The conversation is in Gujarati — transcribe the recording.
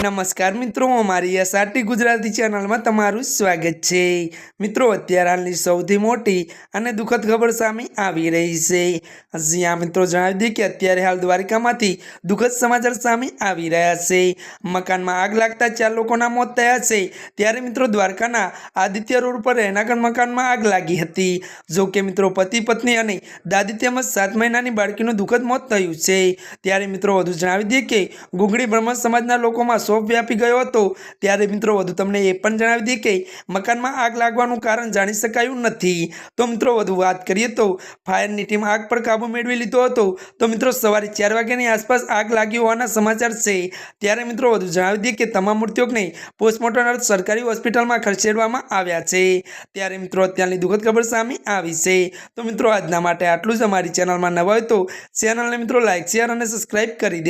નમસ્કાર મિત્રો અમારી એસઆરટી ગુજરાતી ચેનલમાં તમારું સ્વાગત છે. મિત્રો, અત્યારે હાલની સૌથી મોટી અને દુઃખદ ખબર સામે આવી રહી છે. જ્યાં મિત્રો, જણાવી દઈએ કે અત્યારે હાલ દ્વારિકામાંથી દુઃખદ સમાચાર સામે આવી રહ્યા છે. મકાનમાં આગ લાગતા ચાર લોકોના મોત થયા છે. ત્યારે મિત્રો, દ્વારકાના આદિત્ય રોડ પર રહેણાંક મકાનમાં આગ લાગી હતી. જો કે મિત્રો, પતિ, પત્ની અને દાદી તેમજ સાત મહિનાની બાળકીનું દુઃખદ મોત થયું છે. ત્યારે મિત્રો, વધુ જણાવી દઈએ કે ગુગળી બ્રહ્મ સમાજના લોકોમાં શોક વ્યાપી ગયો હતો. ત્યારે મિત્રો વધુ તમને એ પણ જણાવી દઈએ કે મકાનમાં આગ લાગવાનું કારણ જાણી શકાયું નથી. તો મિત્રો વધુ વાત કરીએ તો ફાયરની ટીમ આગ પર કાબુ મેળવી લીધો હતો. તો મિત્રો સવારે ચાર વાગ્યાની આસપાસ આગ લાગી હોવાના સમાચાર છે. ત્યારે મિત્રો વધુ જણાવી દઈએ કે તમામ મૃત્યુઓને પોસ્ટમોર્ટમ અર્થ સરકારી હોસ્પિટલમાં ખસેડવામાં આવ્યા છે. ત્યારે મિત્રો અત્યારની દુઃખદ ખબર સામે આવી છે. તો મિત્રો આજના માટે આટલું જ. અમારી ચેનલમાં નવા હોય તો ચેનલને મિત્રો લાઇક શેર અને સબસ્ક્રાઇબ કરી દે